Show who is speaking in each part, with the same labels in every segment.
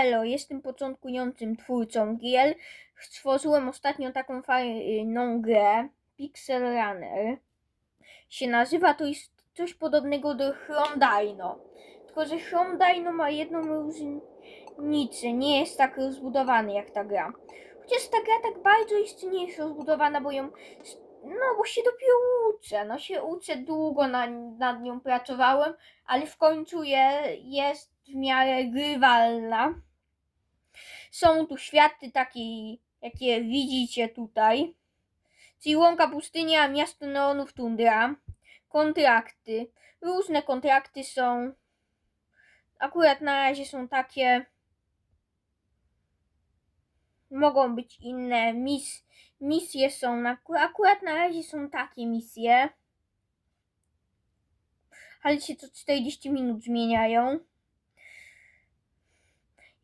Speaker 1: Hello, jestem początkującym twórcą gier. Stworzyłem ostatnio taką fajną grę, Pixel Runner. Się nazywa, to jest coś podobnego do Chrome Dino. Tylko, że Chrome Dino ma jedną różnicę, nie jest tak rozbudowany jak ta gra. Chociaż ta gra tak bardzo jeszcze nie jest rozbudowana, bo ją, no bo się dopiero uczę, no się uczę, długo na, nad nią pracowałem, ale w końcu je, jest w miarę grywalna. Są tu światy takie, jakie widzicie tutaj. Czyli łąka pustynia, miasto neonów tundra. Kontrakty. Różne kontrakty są. Akurat na razie są takie. Mogą być inne. Mis, misje są. Na, akurat na razie są takie misje. Ale się co 40 minut zmieniają.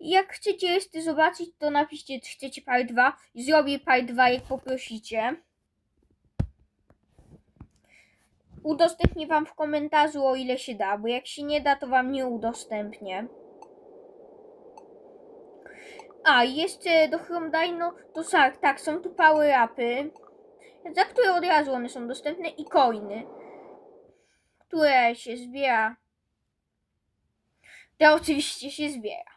Speaker 1: Jak chcecie jeszcze zobaczyć, to napiszcie, czy chcecie part 2 i zrobię part 2, jak poprosicie. Udostępnię wam w komentarzu, o ile się da, bo jak się nie da, to wam nie udostępnię. A, jeszcze do Chrome Dino, to tak, tak, są tu power upy, za które od razu one są dostępne i coiny, które się zbiera. To oczywiście się zbiera.